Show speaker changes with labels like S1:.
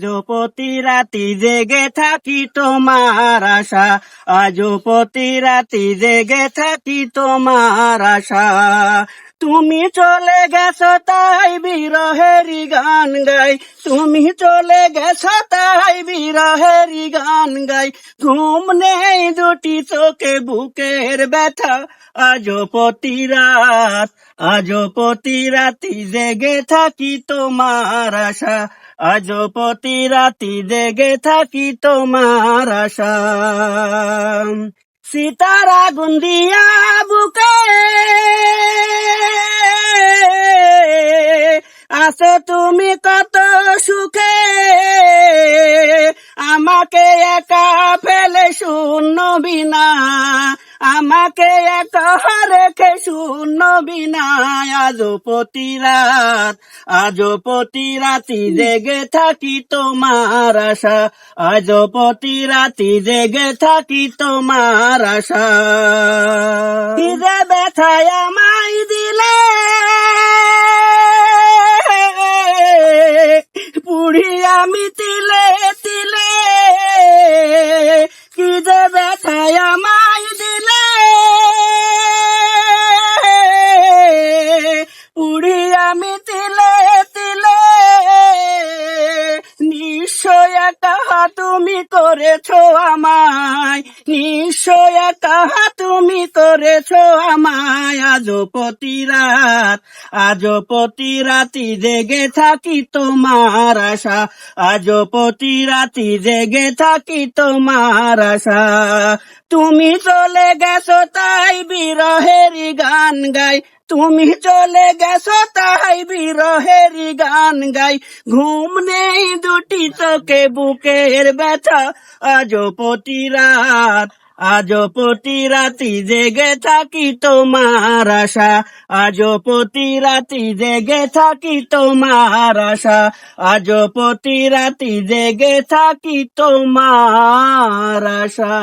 S1: আজো প্রতি রাতি জেগে থাকি তোমার আশা। আজপতি রাতি জেগে থাকি তোমার আশা। তুমি চলে গেছো তাই বিরহেরি গান গাই। তুমি চলে গেছো তাই বিরহেরি গান গাই। ঘুম নেই দুটি চোখে বুকের ব্যথা। আজো প্রতি রাত আজো প্রতি রাতি জেগে থাকি তোমার আশা। আজো প্রতি রাতি জেগে থাকি তোমার আশা। সীতারা গুন্দিয়া বুকে আসো তুমি কত সুখে? আমাকে একা ফেলে শূন্য বিনা। আমাকে একা রেখে শূন্য বিনা। আজো প্রতি রাত আজো প্রতি রাতি জেগে থাকি তোমার আশা। আজো প্রতি রাতি জেগে থাকি তোমার আশা। ব্যথায় আমায় আমি তিলে তিলে, কি যে ব্যথায় আমায় দিলে? উড়ি আমি তিলে তিলে, নিশ্চয় একটা তুমি করেছ আমায় নিশ্চয় তুমি করেছ আমায়। আজো প্রতি রাত আজো প্রতি রাতি জেগে থাকি তোমার আশা। আজো প্রতি রাতি জেগে থাকি তোমার আশা। তুমি চলে গেছো তাই বিরহেরি গান গাই। তুমি চলে গেছো তাই বিরহেরি গান গাই। ঘুম নেই দুটি চোখে, বুকের ব্যথা। আজো প্রতি রাত আজো প্রতি রাতি জেগে থাকি তোমার আশা। আজো প্রতি রাতি জেগে থাকি তোমার আশা। আজো প্রতি রাতি জেগে থাকি তোমার আশা।